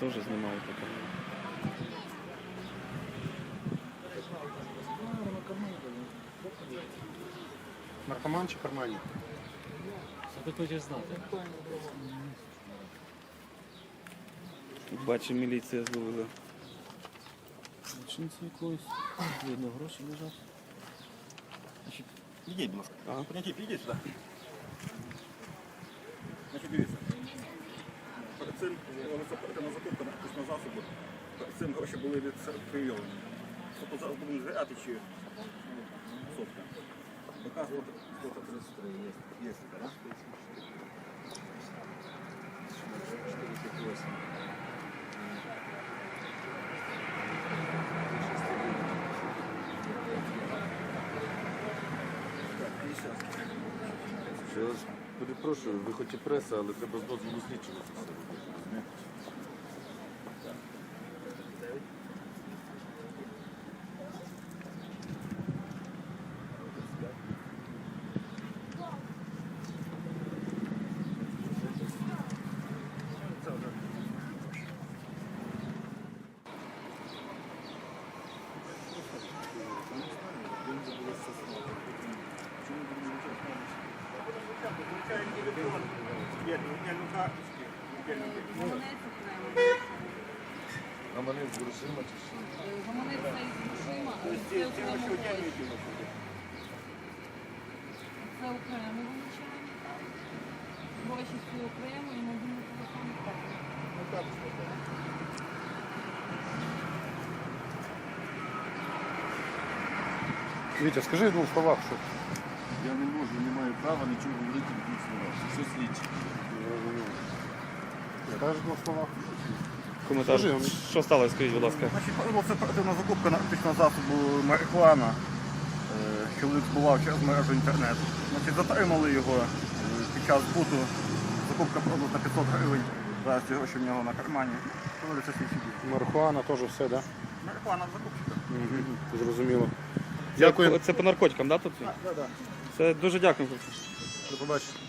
теж знімають таке. Наркоман чи карманник? Що ти хочеш знати? Бачу, міліція зловила. Злочинці якоїсь. Видно, гроші лежать. Значить, підійдіть, будь ласка. Ага. Поняті, підійдіть сюди. Значить, дивіться. На засоби. Цим гроші були від привілені. Тобто зараз будемо звіряти, чи сотка. Доказувати, сколько 33 є. Є, так? Так, 50. Ще перепрошую, ви хоч і преса, але треба з дозволу слідчого це все робити. А мене з грошима чи що? Гаманець цей з грошима, а це окремо гроші. Це окремо вилучаємо. Гроші всі окремо і мобільний телефон окремо. Вітя, скажи в двох словах, що Я не можу, не маю права нічого говорити в двох словах. Що слідчі? скажеш двох словах. Коментар. Скажи, Що сталося, скажіть, будь ласка. Значить, проводиться оперативна закупка наркотичного засобу марихуана. Е, Чоловік збував через мережу інтернет. Значить, затримали його е, під час збуту. Закупка проводилась на 500 гривень. Зараз ці гроші в нього на кармані. Проводиться слідчі дії. Марихуана теж все, так? Да? Марихуана закупщика. Угу. Зрозуміло. Дякую. це по наркотикам, так? Да, тут? Так, так, так. Це дуже дякую. До побачення.